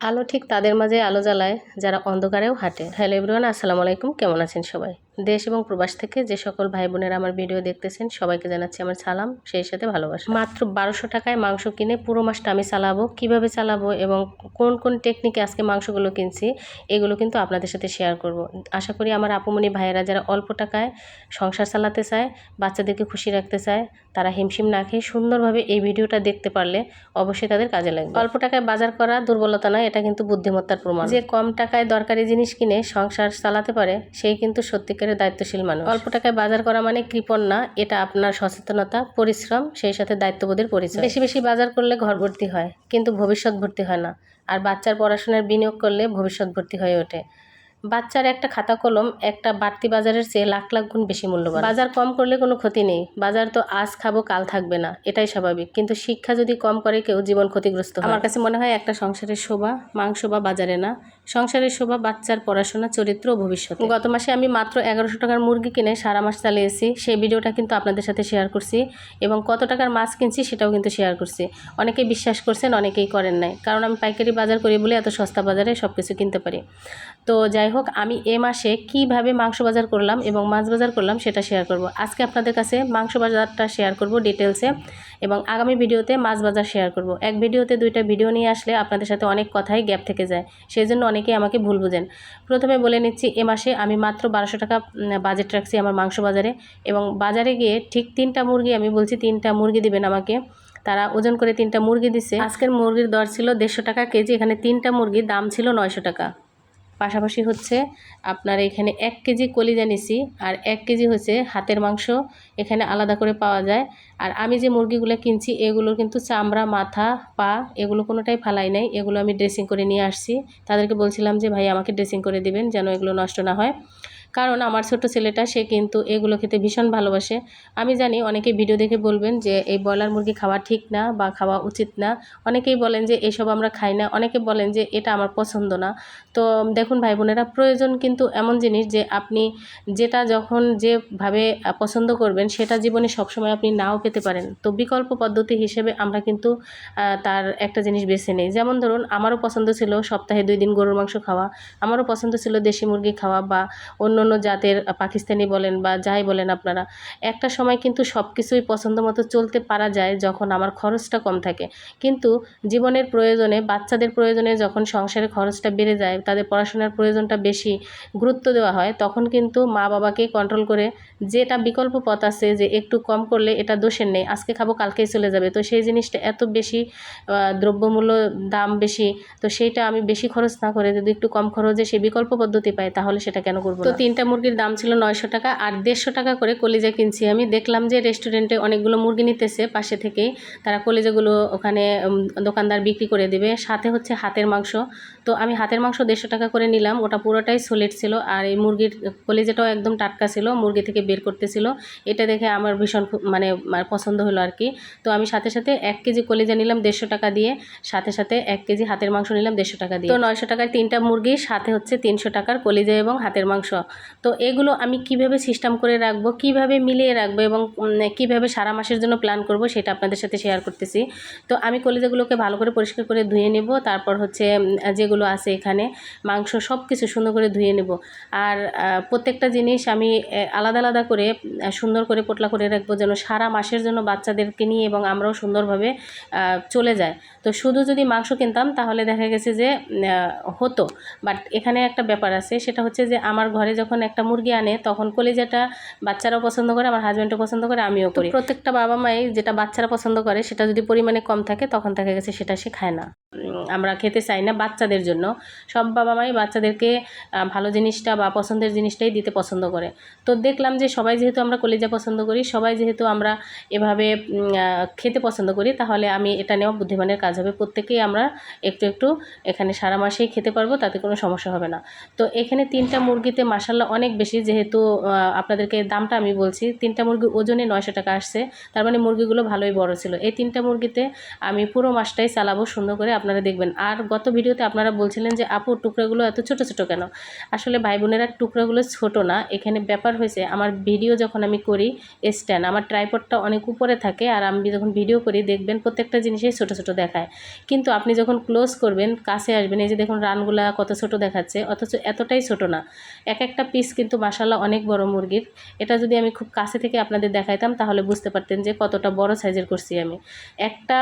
আলো ঠিক তাদের মাঝে আলো জ্বালায়, যারা অন্ধকারেও হাঁটে। হ্যালো এভরিওয়ান, আসসালামু আলাইকুম। কেমন আছেন সবাই? দেশ এবং প্রবাস থেকে যে সকল ভাই বোনেরা আমার ভিডিও দেখতেছেন, সবাইকে জানাচ্ছি আমার সালাম, সেই সাথে ভালোবাসা। মাত্র বারোশো টাকায় মাংস কিনে পুরো মাসটা আমি চালাবো, কীভাবে চালাবো এবং কোন কোন টেকনিকে আজকে মাংসগুলো কিনছি, এগুলো কিন্তু আপনাদের সাথে শেয়ার করব। আশা করি আমার আপুমনি ভাইয়েরা যারা অল্প টাকায় সংসার চালাতে চায়, বাচ্চাদেরকে খুশি রাখতে চায়, তারা হিমশিম না খেয়ে সুন্দরভাবে এই ভিডিওটা দেখতে পারলে অবশ্যই তাদের কাজে লাগবে। অল্প টাকায় বাজার করা দুর্বলতা নয়, এটা কিন্তু বুদ্ধিমত্তার প্রমাণ। যে কম টাকায় দরকারি জিনিস কিনে সংসার চালাতে পারে সেই কিন্তু সত্যিকারের দায়িত্বশীল মানুষ। অল্প টাকায় বাজার করা মানে কৃপণ না, এটা আপনার সচেতনতা, পরিশ্রম, সেই সাথে দায়িত্ববোধের পরিচয়। বেশি বেশি বাজার করলে ঘর ভর্তি হয়, কিন্তু ভবিষ্যৎ ভর্তি হয় না। আর বাচ্চার পড়াশোনার বিনিয়োগ করলে ভবিষ্যৎ ভর্তি হয়ে ওঠে। বাচ্চার একটা খাতা কলম, একটা বাড়তি বাজারের চেয়ে লাখ লাখ গুণ বেশি মূল্যবান। বাজার কম করলে কোনো ক্ষতি নেই, বাজার তো আজ খাব, কাল থাকবে না, এটাই স্বাভাবিক। কিন্তু শিক্ষা যদি কম করে, কেউ জীবন ক্ষতিগ্রস্ত আমার কাছে মনে হয় একটা সংসারের শোভা, মাংস বা বাজারে না সংসারের শোভা, বাচ্চার পড়াশোনা, চরিত্র ও ভবিষ্যৎ গত মাসে আমি মাত্র এগারোশো টাকার মুরগি কিনে সারা মাস চালিয়েছি। সেই ভিডিওটা কিন্তু আপনাদের সাথে শেয়ার করছি এবং কত টাকার মাছ কিনছি সেটাও কিন্তু শেয়ার করছি। অনেকেই বিশ্বাস করছেন, অনেকেই করেন নাই। কারণ আমি পাইকারি বাজার করি বলে এত সস্তা বাজারে সব কিছু কিনতে পারি। তো যাই হোক, আমি এ মাসে কীভাবে মাংস বাজার করলাম এবং মাছ বাজার করলাম সেটা শেয়ার করব। আজকে আপনাদের কাছে মাংস বাজারটা শেয়ার করব ডিটেলসে এবং আগামী ভিডিওতে মাছ বাজার শেয়ার করব। এক ভিডিওতে দুইটা ভিডিও নিয়ে আসলে আপনাদের সাথে অনেক কথাই গ্যাপ থেকে যায়। সেই জন্য অনেকেই আমাকে ভুল বুঝেন। প্রথমে বলে নিচ্ছি, এ মাসে আমি মাত্র বারোশো টাকা বাজেট রাখছি আমার মাংস বাজারে এবং বাজারে গিয়ে ঠিক তিনটা মুরগি, আমি বলছি তিনটা মুরগি দিবেন আমাকে। তারা ওজন করে তিনটা মুরগি দিছে। আজকের মুরগির দর ছিল দেড়শো টাকা কেজি, এখানে তিনটা মুরগির দাম ছিল নয়শো টাকা। পাশাপাশি হচ্ছে আপনার এখানে এক কেজি কলিজা নিছি, আর এক কেজি হচ্ছে হাতের মাংস, এখানে আলাদা করে পাওয়া যায়। আর আমি যে মুরগিগুলো কিনছি, এগুলোর কিন্তু চামড়া, মাথা, পা, এগুলো কোনোটাই ফালাই নাই। এগুলো আমি ড্রেসিং করে নিয়ে আসছি। তাদেরকে বলছিলাম যে, ভাই, আমাকে ড্রেসিং করে দিবেন যেন এগুলো নষ্ট না হয়। কারণ আমার ছোট ছেলেটা, সে কিন্তু এগুলো খেতে ভীষণ ভালোবাসে। আমি জানি অনেকে ভিডিও দেখে বলবেন যে, এই ব্রয়লার মুরগি খাওয়া ঠিক না বা খাওয়া উচিত না? অনেকেই বলেন যে, এসব আমরা খাই না। অনেকে বলেন যে, এটা আমার পছন্দ না। তো দেখুন ভাই বোনেরা প্রয়োজন কিন্তু এমন জিনিস যে, আপনি যেটা যখন যেভাবে পছন্দ করবেন, সেটা জীবনে সবসময় আপনি নাও পেতে পারেন। তো বিকল্প পদ্ধতি হিসেবে আমরা কিন্তু তার একটা জিনিস বেছে নেই। যেমন ধরুন, আমারও পছন্দ ছিল সপ্তাহে দুই দিন গরুর মাংস খাওয়া, আমারও পছন্দ ছিল দেশি মুরগি খাওয়া বা অন্য অন্য জাতের পাকিস্তানি বলেন বা যাই বলেন আপনারা, একটা সময় কিন্তু সব কিছুই পছন্দ মতো চলতে পারা যায় যখন আমার খরচটা কম থাকে। কিন্তু জীবনের প্রয়োজনে, বাচ্চাদের প্রয়োজনে যখন সংসারের খরচটা বেড়ে যায়, তাদের পড়াশোনার প্রয়োজনটা বেশি গুরুত্ব দেওয়া হয়, তখন কিন্তু মা বাবাকে কন্ট্রোল করে যেটা বিকল্প পথ আছে যে একটু কম করলে এটা দোষের নেই, আজকে খাব, কালকেই চলে যাবে। তো সেই জিনিসটা এত বেশি দ্রব্যমূল্য দাম বেশি, তো সেইটা আমি বেশি খরচ না করে যদি একটু কম খরচে সে বিকল্প পদ্ধতি পাই তাহলে সেটা কেন করব তো তিনটা মুরগির দাম ছিল নয়শো টাকা আর দেড়শো টাকা করে কলিজা কিনছি আমি। দেখলাম যে রেস্টুরেন্টে অনেকগুলো মুরগি নিতেছে পাশে থেকেই। তারা কলিজাগুলো ওখানে দোকানদার বিক্রি করে দেবে। সাথে হচ্ছে হাতের মাংস। তো আমি হাতের মাংস দেড়শো টাকা করে নিলাম। ওটা পুরোটাই সলিড ছিল। আর এই মুরগির কলিজাটাও একদম টাটকা ছিল। মুরগি থেকে বের করতেছিল। এটা দেখে আমার ভীষণ মানে পছন্দ হলো আর কি। তো আমি সাথে সাথে এক কেজি কলিজা নিলাম দেড়শো টাকা দিয়ে। সাথে সাথে এক কেজি হাতের মাংস নিলাম দেড়শো টাকা দিয়ে। তো নয়শো টাকার তিনটা মুরগি, সাথে হচ্ছে তিনশো টাকার কলিজা এবং হাতের মাংস। তো এগুলো আমি কীভাবে সিস্টেম করে রাখব, কীভাবে মিলিয়ে রাখব এবং কীভাবে সারা মাসের জন্য প্ল্যান করব সেটা আপনাদের সাথে শেয়ার করতেছি। তো আমি কলিজাগুলোকে ভালো করে পরিষ্কার করে ধুয়ে নেব, তারপর হচ্ছে যেগুলো আছে এখানে, মাংস সব কিছু সুন্দর করে ধুয়ে নেব। আর প্রত্যেকটা জিনিস আমি আলাদা আলাদা করে সুন্দর করে পোটলা করে রাখব যেন সারা মাসের জন্য বাচ্চাদেরকে নিয়ে এবং আমরাও সুন্দরভাবে চলে যায়। তো শুধু যদি মাংস কিনতাম তাহলে দেখা গেছে যে হতো। বাট এখানে একটা ব্যাপার আছে, সেটা হচ্ছে যে আমার ঘরে যখন একটা মুরগি আনে তখন কলিজাটা বাচ্চারাও পছন্দ করে আমার হাজব্যান্ডও পছন্দ করে আমিও করি। প্রত্যেকটা বাবা মাই যেটা বাচ্চারা পছন্দ করে সেটা যদি পরিমাণে কম থাকে তখন দেখা গেছে সেটা সে খায় না। আমরা খেতে চাই না বাচ্চাদের জন্য। সব বাবা মাই বাচ্চাদেরকে ভালো জিনিসটা বা পছন্দের জিনিসটাই দিতে পছন্দ করে। তো দেখলাম যে সবাই যেহেতু আমরা কলিজা পছন্দ করি, সবাই যেহেতু আমরা এভাবে খেতে পছন্দ করি, তাহলে আমি এটা নেওয়া বুদ্ধিমানের কাজ হবে। প্রত্যেকেই আমরা একটু একটু এখানে সারা মাসেই খেতে পারব, তাতে কোনো সমস্যা হবে না। তো এখানে তিনটা মুরগিতে মাসাল্লা অনেক বেশি যেহেতু আপনাদেরকে দামটা আমি বলছি, তিনটা মুরগি ওজনে নয়শো টাকা আসছে। তার মানে মুরগিগুলো ভালোই বড় ছিল। এই তিনটা মুরগিতে আমি পুরো মাসটাই চালাবো সুন্দর করে। আপনারা দেখবেন। আর গত ভিডিওতে আপনারা বলছিলেন যে, আপু, টুকরাগুলো এত ছোট ছোট কেন? আসলে ভাই বোনেরা টুকরাগুলো ছোট না। এখানে ব্যাপার হয়েছে, আমার ভিডিও যখন আমি করি, স্ট্যান্ড, আমার ট্রাইপডটা অনেক উপরে থাকে আর আমি যখন ভিডিও করি, দেখবেন প্রত্যেকটা জিনিসই ছোট ছোট দেখায়। কিন্তু আপনি যখন ক্লোজ করবেন, কাছে আসবেন, এই যে দেখুন রানগুলা কত ছোট দেখাচ্ছে, অথচ এতটাই ছোট না। এক একটা পিস কিন্তু মাসাল্লাহ অনেক বড় মুরগির। এটা যদি আমি খুব কাছে থেকে আপনাদের দেখাইতাম, তাহলে বুঝতে পারতেন যে, কতটা বড় সাইজের করছি আমি। একটা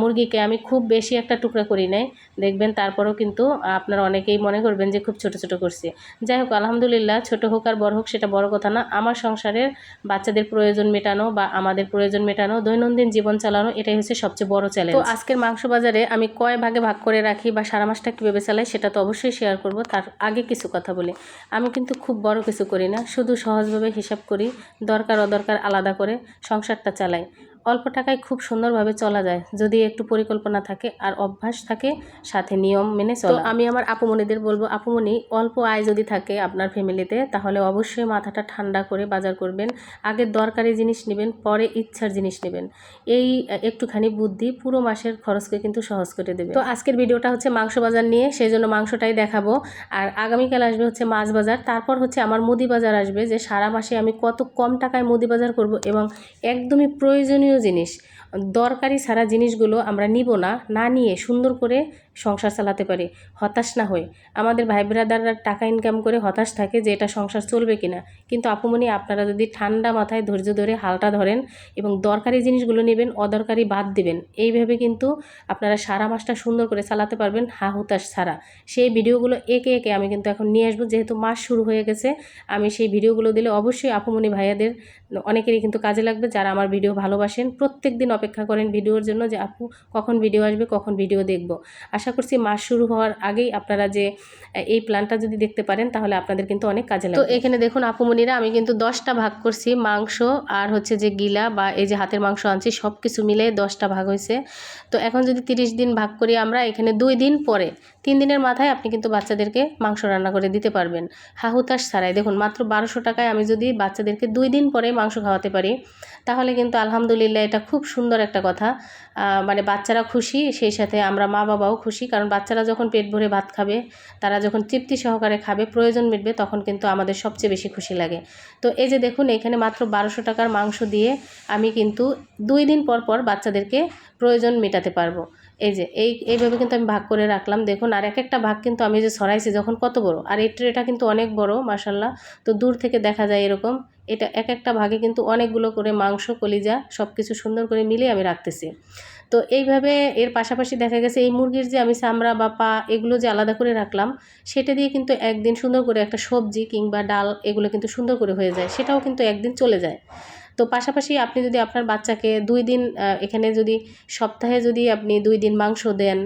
মুরগিকে আমি খুব বেশি একটা টুকরা করি নাই। দেখবেন তারপরেও কিন্তু আপনারা অনেকেই মনে করবেন যে খুব ছোট ছোট করছি। যাই হোক, আলহামদুলিল্লাহ ছোট হোক আর বড় হোক সেটা বড় কথা না। আমার সংসারের বাচ্চাদের প্রয়োজন মেটানো বা আমাদের প্রয়োজন মেটানো, দৈনন্দিন জীবন চালানো, এটাই হচ্ছে সবচেয়ে বড় চ্যালেঞ্জ তো আজকের মাংস বাজারে আমি কয় ভাগে ভাগ করে রাখি বা সারা মাসটা কীভাবে চালাই সেটা তো অবশ্যই শেয়ার করব। তার আগে কিছু কথা বলি। আমি কিন্তু খুব বড় কিছু করি না। শুধু সহজভাবে হিসাব করি, দরকার অদরকার আলাদা করে সংসারটা চালাই। অল্প টাকায় খুব সুন্দরভাবে চলা যায় যদি একটু পরিকল্পনা থাকে আর অভ্যাস থাকে সাথে নিয়ম মেনে চলো। আমি আমার আপুমণিদের বলব আপুমণি অল্প আয় যদি থাকে আপনার ফ্যামিলিতে তাহলে অবশ্যই মাথাটা ঠান্ডা করে বাজার করবেন। আগে দরকারি জিনিস নেবেন পরে ইচ্ছার জিনিস নেবেন। এই একটুখানি বুদ্ধি পুরো মাসের খরচকে কিন্তু সহজ করে দেবে। তো আজকের ভিডিওটা হচ্ছে মাংস বাজার নিয়ে সেই জন্য মাংসটাই দেখাবো। আর আগামীকাল আসবে হচ্ছে মাছ বাজার। তারপর হচ্ছে আমার মুদি বাজার আসবে যে সারা মাসে আমি কত কম টাকায় মুদি বাজার করব এবং একদমই প্রয়োজনীয় জিনিস। দরকারি সারা জিনিসগুলো আমরা নিব না না নিয়ে সুন্দর করে সংসার চালাতে পারি, হতাশ না হয়ে। আমাদের ভাই ব্রাদাররা টাকা ইনকাম করে হতাশ থাকে যে এটা সংসার চলবে কিনা। কিন্তু আপুমনি আপনারা যদি ঠান্ডা মাথায় ধৈর্য ধরে হালটা ধরেন এবং দরকারি জিনিসগুলো নেবেন, অদরকারি বাদ দিবেন এইভাবে কিন্তু আপনারা সারা মাসটা সুন্দর করে চালাতে পারবেন হা হুতাশ ছাড়া। সেই ভিডিওগুলো একে একে আমি কিন্তু এখন নিয়ে আসব। যেহেতু মাস শুরু হয়ে গেছে, আমি সেই ভিডিওগুলো দিলে অবশ্যই আপুমনি ভাইয়াদের অনেকেরই কিন্তু কাজে লাগবে। যারা আমার ভিডিও ভালোবাসেন প্রত্যেক দিন অপেক্ষা করেন ভিডিওর জন্য যে আপু কখন ভিডিও আসবে, কখন ভিডিও দেখব। আশা করছি মাস শুরু হওয়ার আগেই আপনারা যে এই প্ল্যানটা যদি দেখতে পারেন তাহলে আপনাদের কিন্তু অনেক কাজে লাগবে। তো এখানে দেখুন আপুমনিরা আমি কিন্তু দশটা ভাগ করছি মাংস আর হচ্ছে যে গিলা বা এই যে হাতের মাংস আনছি সব কিছু মিলে দশটা ভাগ হয়েছে। তো এখন যদি তিরিশ দিন ভাগ করি আমরা এখানে দুই দিন পরে তিন দিনের মাথায় আপনি কিন্তু বাচ্চাদেরকে মাংস রান্না করে দিতে পারবেন। হাহুতাশ ছাড়াই দেখুন মাত্র বারোশো টাকায় আমি যদি বাচ্চাদেরকে দুই দিন পরে মাংস খাওয়াতে পারি তাহলে কিন্তু আলহামদুলিল্লাহ এটা খুব সুন্দর একটা কথা। মানে বাচ্চারা খুশি, সেই সাথে আমরা মা বাবাও খুশি, কারণ বাচ্চারা যখন পেট ভরে ভাত খাবে, তারা যখন তৃপ্তি সহকারে খাবে, প্রয়োজন মিটবে, তখন কিন্তু আমাদের সবচেয়ে বেশি খুশি লাগে। তো এই যে দেখুন, এখানে মাত্র বারোশো টাকার মাংস দিয়ে আমি কিন্তু দুই দিন পর পর বাচ্চাদেরকে প্রয়োজন মেটাতে পারব। এই যে, এই, এইভাবে কিন্তু আমি ভাগ করে রাখলাম। দেখুন, আর এক একটা ভাগ কিন্তু আমি যে সরাইছি যখন কত বড়? আর এই ট্রেটা কিন্তু অনেক বড় মাসাল্লাহ তো দূর থেকে দেখা যায় এরকম। এটা এক একটা ভাগে কিন্তু অনেকগুলো করে মাংস, কলিজা সব কিছু সুন্দর করে মিলিয়ে আমি রাখতেছি। তো এইভাবে এর পাশাপাশি দেখা গেছে এই মুরগির যে আমি চামড়া বা পা এগুলো যে আলাদা করে রাখলাম, সেটা দিয়ে কিন্তু একদিন সুন্দর করে একটা সবজি কিংবা ডাল এগুলো কিন্তু সুন্দর করে হয়ে যায়, সেটাও কিন্তু একদিন চলে যায়। তো পাশাপাশি আপনি যদি আপনার বাচ্চাকে দুই দিন এখানে যদি সপ্তাহে যদি আপনি দুই দিন মাংস দেন,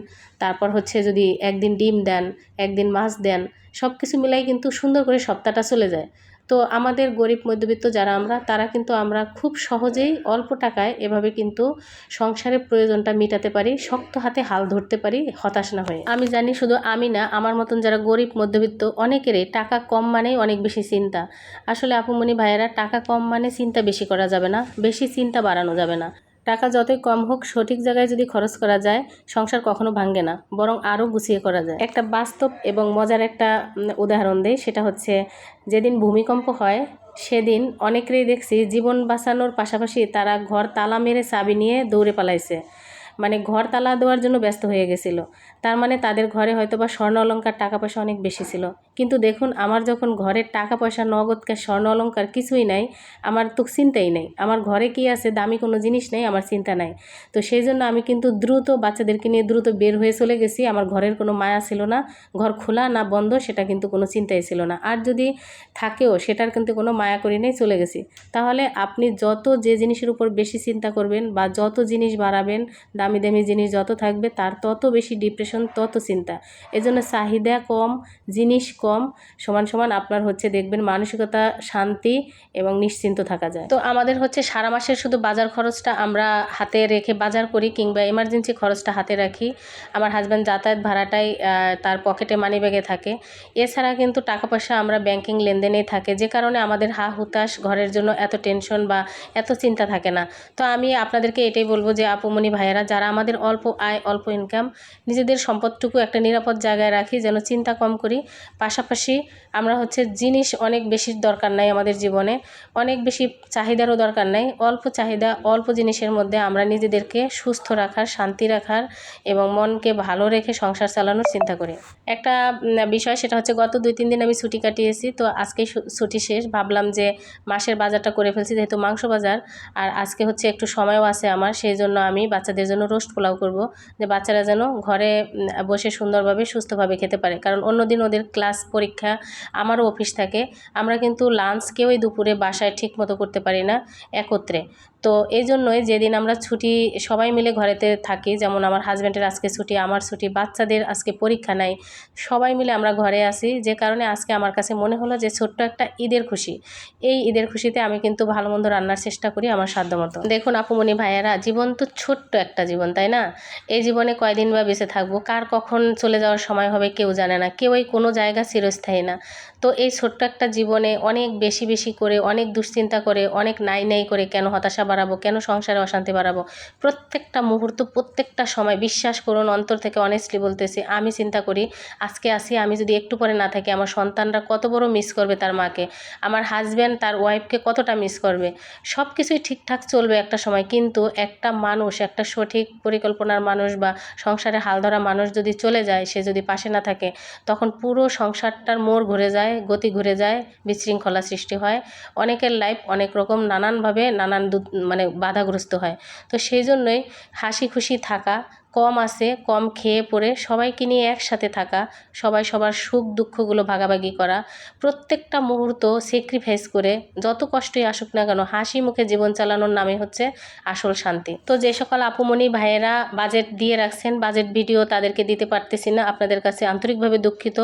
তারপর হচ্ছে যদি একদিন ডিম দেন, একদিন মাছ দেন সব কিছু মিলাই কিন্তু সুন্দর করে সপ্তাহটা চলে যায়। তো আমাদের গরিব মধ্যবিত্ত যারা আমরা, তারা কিন্তু আমরা খুব সহজেই অল্প টাকায় এভাবে কিন্তু সংসারের প্রয়োজনটা মেটাতে পারি, শক্ত হাতে হাল ধরতে পারি, হতাশ না হয়ে। আমি জানি শুধু আমি না, আমার মতন যারা গরিব মধ্যবিত্ত, অনেকেরই টাকা কম মানেই অনেক বেশি চিন্তা। আসলে আপুমনি ভাইয়েরা, টাকা কম মানে চিন্তা বেশি করা যাবে না, বেশি চিন্তা বাড়ানো যাবে না। টাকা যতই কম হোক, সঠিক জায়গায় যদি খরচ করা যায়, সংসার কখনো ভাঙ্গে না, বরং আরও গুছিয়ে করা যায়। একটা বাস্তব এবং মজার একটা উদাহরণ দেয় সেটা হচ্ছে, যেদিন ভূমিকম্প হয়, সেদিন অনেকেরই দেখছি জীবন বাঁচানোর পাশাপাশি তারা ঘর তালা মেরে চাবি নিয়ে দৌড়ে পালাইছে। মানে ঘর তালা দেওয়ার জন্য ব্যস্ত হয়ে গেছিল। তার মানে তাদের ঘরে হয়তো বা স্বর্ণ অলঙ্কার টাকা পয়সা অনেক বেশি ছিল। কিন্তু দেখুন, আমার যখন ঘরের টাকা পয়সা, নগদ ক্যাশ স্বর্ণ অলঙ্কার কিছুই নাই, আমার তো চিন্তাই নেই। আমার ঘরে কি আছে, দামি কোনো জিনিস নেই, আমার চিন্তা নাই। তো সেই জন্য আমি কিন্তু দ্রুত বাচ্চাদেরকে নিয়ে দ্রুত বের হয়ে চলে গেছি। আমার ঘরের কোনো মায়া ছিল না, ঘর খোলা না বন্ধ, সেটা কিন্তু কোনো চিন্তাই ছিল না। আর যদি থাকেও, সেটার কিন্তু কোনো মায়া করি নেই, চলে গেছি। তাহলে আপনি যত যে জিনিসের উপর বেশি চিন্তা করবেন বা যত জিনিস বাড়াবেন, দামি দামি দামি জিনিস যত থাকবে, তার তত বেশি ডিপ্রেশন তত চিন্তা। এজন্য চাহিদা কম, জিনিস কম, সমান সমান আপনার হচ্ছে দেখবেন মানসিকতা শান্তি এবং নিশ্চিন্ত থাকা যায়। তো আমাদের হচ্ছে সারা মাসের শুধু বাজার খরচটা আমরা হাতে রেখে বাজার করি কিংবা এমার্জেন্সি খরচটা হাতে রাখি। আমার হাজব্যান্ড যাতায়াত ভাড়াটাই তার পকেটে মানি ব্যাগে থাকে। এছাড়া কিন্তু টাকা পয়সা আমরা ব্যাংকিং লেনদেনেই থাকে। যে কারণে আমাদের হা হুতাশ ঘরের জন্য এত টেনশন বা এত চিন্তা থাকে না। তো আমি আপনাদেরকে এটাই বলব যে আপুমনি ভাইয়েরা যারা যারা আমাদের অল্প আয়, অল্প ইনকাম নিজেদের সম্পদটুকু একটা নিরাপদ জায়গায় রাখি, যেন চিন্তা কম করি। পাশাপাশি আমরা হচ্ছে জিনিস অনেক বেশি দরকার নাই আমাদের জীবনে, অনেক বেশি চাহিদারও দরকার নাই। অল্প চাহিদা, অল্প জিনিসের মধ্যে আমরা নিজেদেরকে সুস্থ রাখার, শান্তি রাখার এবং মনকে ভালো রেখে সংসার চালানোর চিন্তা করি। একটা বিষয় সেটা হচ্ছে গত দুই, তিন দিন আমি ছুটি কাটিয়েছি, তো আজকে ছুটি শেষ। ভাবলাম যে মাসের বাজারটা করে ফেলছি, যেহেতু মাংস বাজার, আর আজকে হচ্ছে একটু সময়ও আছে আমার, সেই জন্য আমি বাচ্চাদের জন্য রোস্ট পোলাও করব, যে বাচ্চারা যেন ঘরে বসে সুন্দরভাবে, সুস্থভাবে খেতে পারে। কারণ অন্যদিন ওদের ক্লাস পরীক্ষা আমারও অফিস থাকে, আমরা কিন্তু লাঞ্চ কেউই দুপুরে বাসায় ঠিক মতো করতে পারি না একত্রে। তো এই জন্যই যেদিন আমরা ছুটি, সবাই মিলে ঘরেতে থাকি, যেমন আমার হাজব্যান্ডের আজকে ছুটি, আমার ছুটি, বাচ্চাদের আজকে পরীক্ষা নাই, সবাই মিলে আমরা ঘরে আসি, যে কারণে আজকে আমার কাছে মনে হলো যে ছোট্ট একটা ঈদের খুশি। এই ঈদের খুশিতে আমি কিন্তু ভালো মন্দ রান্নার চেষ্টা করি আমার সাধ্য মতো দেখুন আপুমনি ভাইয়েরা জীবন তো ছোট্ট একটা জীবন, তাই না? এই জীবনে কয়দিন বা বেঁচে থাকব? কার কখন চলে যাওয়ার সময় হবে কেউ জানে না। কেউই কোনো জায়গা চিরস্থায়ী না। তো এই ছোট্ট একটা জীবনে অনেক বেশি বেশি করে, অনেক দুশ্চিন্তা করে, অনেক নাই নাই করে কেন হতাশা বাড়াবো? কেন সংসারে অশান্তি বাড়াবো? প্রত্যেকটা মুহূর্ত, প্রত্যেকটা সময় বিশ্বাস করুন, অন্তর থেকে অনেস্টলি বলতেছি, আমি চিন্তা করি, আজকে আসি আমি যদি একটু পরে না থাকি, আমার সন্তানরা কত বড় মিস করবে তার মাকে? আমার হাজব্যান্ড তার ওয়াইফকে কতটা মিস করবে? সব কিছুই ঠিকঠাক চলবে একটা সময়, কিন্তু একটা মানুষ, একটা সঠিক পরিকল্পনার মানুষ বা সংসারে হাল ধরা মানুষ যদি চলে যায়, সে যদি পাশে না থাকে, তখন পুরো সংসারটার মোড় ঘুরে যায়, গতি ঘুরে যায়, বিশৃঙ্খলা সৃষ্টি হয়। অনেকের লাইফ অনেক রকম, নানানভাবে নানান মানে বাধাগ্রস্ত হয়। তো সেই জন্যই হাসি খুশি থাকা কম আসে কম খেয়ে পরে সবাইকে নিয়ে একসাথে থাকা, সবাই সবার সুখ দুঃখগুলো ভাগাভাগি করা, প্রত্যেকটা মুহূর্ত স্যাক্রিফাইস করে যত কষ্টই আসুক না কেন হাসি মুখে জীবন চালানোর নামে হচ্ছে আসল শান্তি। তো যে সকল আপুমনি ভাইয়েরা বাজেট দিয়ে রাখছেন বাজেট ভিডিও তাদেরকে দিতে পারতেছি না, আপনাদের কাছে আন্তরিকভাবে দুঃখিত।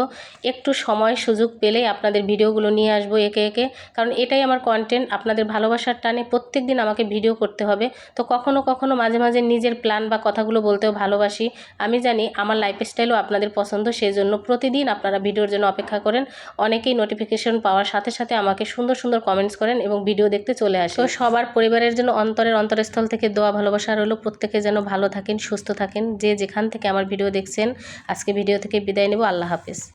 একটু সময় সুযোগ পেলেই আপনাদের ভিডিওগুলো নিয়ে আসব একে একে, কারণ এটাই আমার কন্টেন্ট আপনাদের ভালোবাসার টানে প্রত্যেক দিন আমাকে ভিডিও করতে হবে। তো কখনো কখনো মাঝে মাঝে নিজের প্ল্যান বা কথাগুলো বলতেও ভালোবাসি। আমি জানি আমার লাইফস্টাইলও আপনাদের পছন্দ সেই জন্য প্রতিদিন আপনারা ভিডিওর জন্য অপেক্ষা করেন। অনেকেই নোটিফিকেশন পাওয়ার সাথে সাথে আমাকে সুন্দর সুন্দর কমেন্টস করেন এবং ভিডিও দেখতে চলে আসে। তো সবার পরিবারের জন্য অন্তরের অন্তরস্থল থেকে দোয়া, ভালোবাসা রইল। প্রত্যেকে যেন ভালো থাকেন, সুস্থ থাকেন। যে যেখান থেকে আমার ভিডিও দেখছেন, আজকে ভিডিও থেকে বিদায় নেব। আল্লাহ হাফেজ।